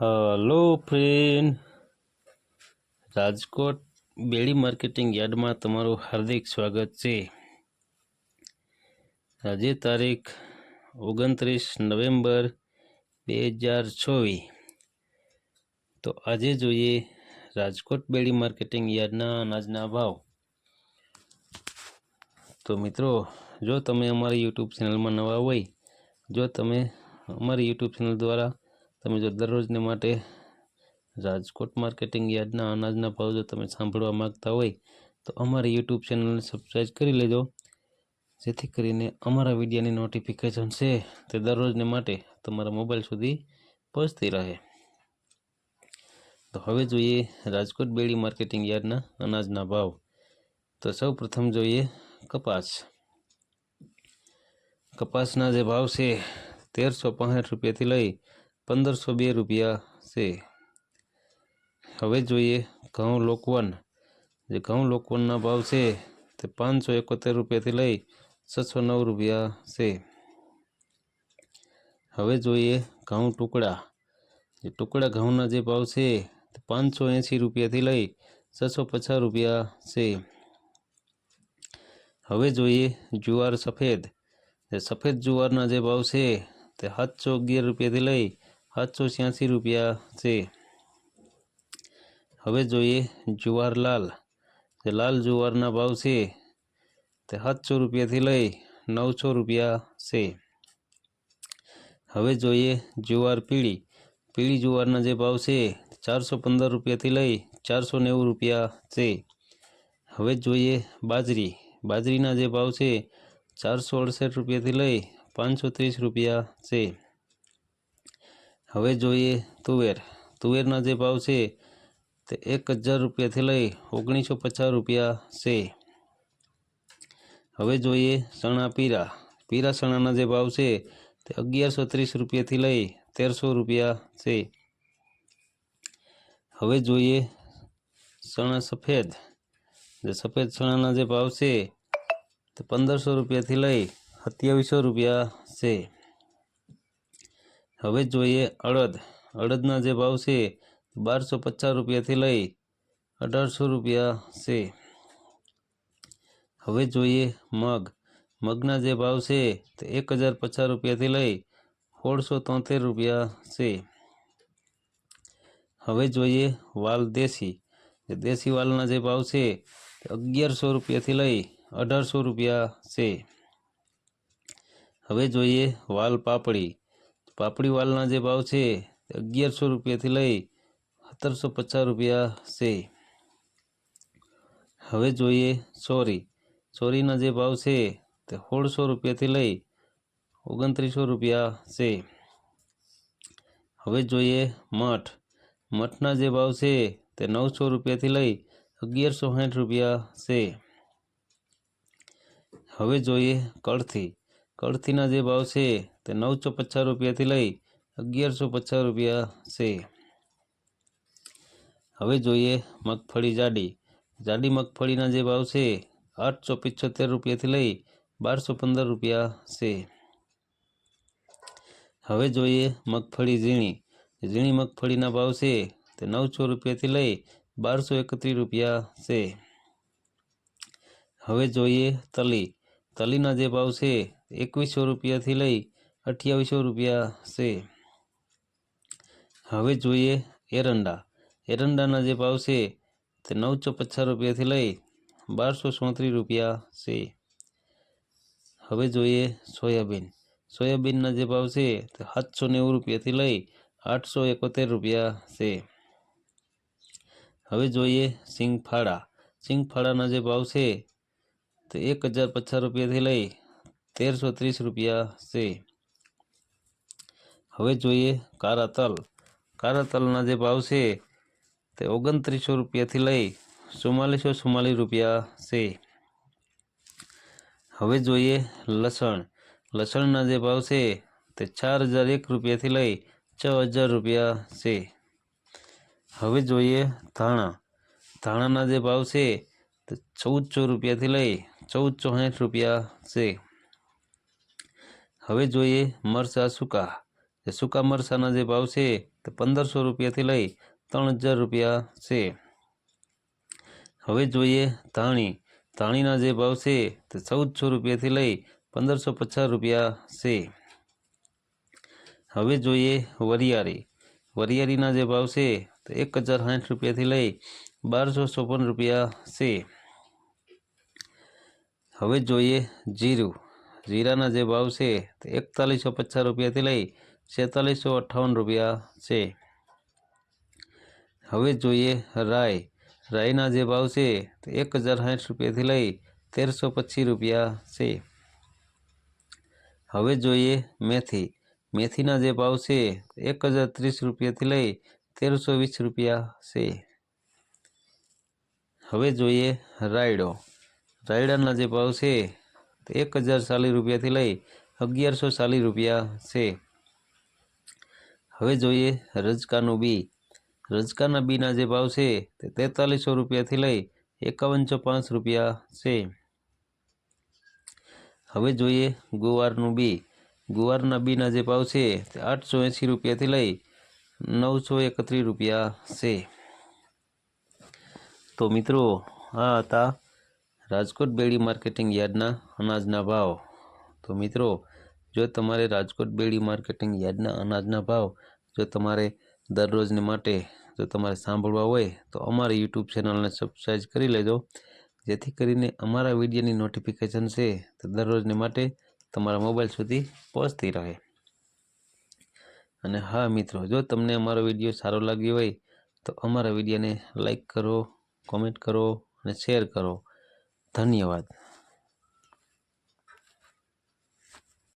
Hello friend. Rajkot Bedi marketing યાર્ડમાં તમારું હાર્દિક સ્વાગત છે. આજે તારીખ ઓગણત્રીસ નવેમ્બર બે હજાર ચોવીસ. તો આજે જોઈએ રાજકોટ બેડી માર્કેટિંગ યાર્ડના અનાજના ભાવ. તો મિત્રો, જો તમે અમારી યુટ્યુબ ચેનલમાં નવા હોય, જો તમે અમારી યુટ્યુબ ચેનલ દ્વારા તમે જો દરરોજને માટે રાજકોટ માર્કેટિંગ યાર્ડના અનાજના ભાવ જો તમે સાંભળવા માંગતા હોય, તો અમારી યુટ્યુબ ચેનલને સબસ્ક્રાઈબ કરી લેજો. જેથી કરીને અમારા વિડીયોની નોટિફિકેશન છે તે દરરોજને માટે તમારા મોબાઈલ સુધી પહોંચતી રહે. તો હવે જોઈએ રાજકોટ બેડી માર્કેટિંગ યાર્ડના અનાજના ભાવ. તો સૌ પ્રથમ જોઈએ કપાસ. કપાસના જે ભાવ છે, તેરસો પાંસઠ રૂપિયાથી લઈ પંદરસો બે રૂપિયા છે. હવે જોઈએ ઘઉં લોકવન. જે ઘઉં લોકવનના ભાવ છે તે પાંચસો એકોતેર રૂપિયાથી લઈ છસો નવ રૂપિયા છે. હવે જોઈએ ઘઉં ટુકડા. જે ટુકડા ઘઉંના જે ભાવ છે તે પાંચસો એંસી રૂપિયાથી લઈ છસો પચાસ રૂપિયા છે. હવે જોઈએ જુવાર સફેદ. જે સફેદ જુવારના જે ભાવ છે તે સાતસો અગિયાર રૂપિયાથી લઈ સાતસો છ્યાસી રૂપિયા છે. હવે જોઈએ જુવાર લાલ જે લાલ જુવારના ભાવ છે તે સાતસો રૂપિયાથી લઈ નવસો રૂપિયા છે. હવે જોઈએ જુવાર પીળી. પીળી જુવારના જે ભાવ છે ચારસો પંદર રૂપિયાથી લઈ ચારસો નેવું રૂપિયા છે. હવે જોઈએ બાજરી. બાજરીના જે ભાવ છે ચારસો અડસઠ રૂપિયાથી લઈ પાંચસો ત્રીસ રૂપિયા છે. હવે જોઈએ તુવેર. તુવેરના જે ભાવ છે તે એક હજાર રૂપિયાથી લઈ ઓગણીસો પચાસ રૂપિયા છે. હવે જોઈએ ચણા પીરા. પીરા ચણાના જે ભાવ છે તે અગિયારસો ત્રીસ રૂપિયાથી લઈ તેરસો રૂપિયા છે. હવે જોઈએ ચણા સફેદ. જે સફેદ ચણાના જે ભાવ છે તે પંદરસો રૂપિયાથી લઈ સત્યાવીસો રૂપિયા છે. હવે જોઈએ અડદ. અડદના જે ભાવ છે, બારસો પચાસ રૂપિયાથી લઈ અઢારસો રૂપિયા છે. હવે જોઈએ મગ. મગના જે ભાવ છે, તે એક હજાર પચાસ રૂપિયાથી લઈ સોળસો તોતેર રૂપિયા છે. હવે જોઈએ વાલ દેશી. દેશી વાલના જે ભાવ છે, તે અગિયારસો રૂપિયાથી લઈ અઢારસો રૂપિયા છે. હવે જોઈએ વાલ પાપડી. પાપડી વાલના જે ભાવ છે અગિયારસો રૂપિયાથી લઈ સત્તરસો પચાસ રૂપિયા છે. હવે જોઈએ ચોરી ચોરીના જે ભાવ છે તે સોળસો રૂપિયાથી લઈ ઓગણત્રીસો રૂપિયા છે. હવે જોઈએ મઠ. મઠના જે ભાવ છે તે નવસો રૂપિયાથી લઈ અગિયારસો સાઠ રૂપિયા છે. હવે જોઈએ કળથી. કળથીના જે ભાવ છે તે નવસો પચાસ રૂપિયાથી લઈ અગિયારસો પચાસ રૂપિયા છે. હવે જોઈએ મગફળી જાડી. જાડી મગફળીના જે ભાવ છે આઠસો પિચોતેર રૂપિયાથી લઈ બારસો પંદર રૂપિયા છે. હવે જોઈએ મગફળી ઝીણી. ઝીણી મગફળીના ભાવ છે તે નવસો રૂપિયાથી લઈ બારસો એકત્રીસ રૂપિયા છે. હવે જોઈએ તલી. તલીના જે ભાવ છે એકવીસો રૂપિયાથી લઈ અઠ્યાવીસો રૂપિયા છે. હવે જોઈએ એરંડા. એરંડાના જે ભાવ છે તે નવસો પચાસ રૂપિયાથી લઈ બારસો ચોત્રીસ રૂપિયા છે. હવે જોઈએ સોયાબીન. સોયાબીનના જે ભાવ છે તે સાતસો નેવું રૂપિયાથી લઈ આઠસો એકોતેર રૂપિયા છે. હવે જોઈએ સિંગફાળા. સિંગફાળાના જે ભાવ છે તે એક હજાર પચાસ રૂપિયાથી લઈ તેરસો ત્રીસ રૂપિયા છે. હવે જોઈએ કારા તલ કારા તલના જે ભાવ છે તે ઓગણત્રીસો રૂપિયાથી લઈ ચુમ્માલીસો ચુમ્માલીસ રૂપિયા છે. હવે જોઈએ લસણ. લસણના જે ભાવ છે તે ચાર હજાર એક રૂપિયાથી લઈ છ હજાર રૂપિયા છે. હવે જોઈએ ધાણા. ધાણાના જે ભાવ છે તે ચૌદસો રૂપિયાથી લઈ ચૌદસો સાઠ રૂપિયા છે. હવે જોઈએ મરચાં સૂકા. જે સૂકા મરચાંના જે ભાવ છે તે પંદરસો રૂપિયાથી લઈ ત્રણ હજાર રૂપિયા છે. હવે જોઈએ ધાણી. ધાણીના જે ભાવ છે તે ચૌદસો રૂપિયાથી લઈ પંદરસો પચાસ રૂપિયા છે. હવે જોઈએ વરિયાળી. વરિયાળીના જે ભાવ છે તે એક હજાર સાઠ રૂપિયાથી લઈ બારસો ચોપન રૂપિયા છે. હવે જોઈએ જીરું. જીરાના જે ભાવ છે તે એકતાલીસો પચાસ રૂપિયાથી લઈ છેતાલીસો અઠ્ઠાવન રૂપિયા છે. હવે જોઈએ રાય. રાયના જે ભાવ છે તે એક હજાર સાઠ રૂપિયાથી લઈ તેરસો પચીસ રૂપિયા છે. હવે જોઈએ મેથી. મેથીના જે ભાવ છે એક હજાર ત્રીસ રૂપિયાથી લઈ તેરસો વીસ રૂપિયા છે. હવે જોઈએ રાયડો. રાયડાના જે ભાવ છે એક હજાર ચાલીસ રૂપિયાથી લઈ અગિયારસો ચાલીસ રૂપિયા છે. હવે જોઈએ રજકાનું બી. રજકાના બીના જે ભાવ છે તે તેતાલીસો રૂપિયાથી લઈ એકાવનસો પાંચ રૂપિયા છે. હવે જોઈએ ગુવારનું બી. ગુવારના બીના જે ભાવ છે તે આઠસો એંસી રૂપિયાથી લઈ નવસો એકત્રીસ રૂપિયા છે. તો મિત્રો, આ હતા રાજકોટ બેડી માર્કેટિંગ યાર્ડના અનાજના ભાવ. તો મિત્રો, જો તમારે રાજકોટ બેડી માર્કેટિંગ યાર્ડના અનાજના ભાવ જો તમારે દરરોજને માટે જો તમારે સાંભળવા હોય, તો અમારી યુટ્યુબ ચેનલને સબસ્ક્રાઈબ કરી લેજો. જેથી કરીને અમારા વિડીયોની નોટિફિકેશન છે, તો દરરોજને માટે તમારા મોબાઈલ સુધી પહોંચતી રહે. અને હા મિત્રો, જો તમને અમારો વીડિયો સારો લાગ્યો હોય, તો અમારા વિડીયોને લાઈક કરો કોમેન્ટ કરો અને શેર કરો. ધન્યવાદ.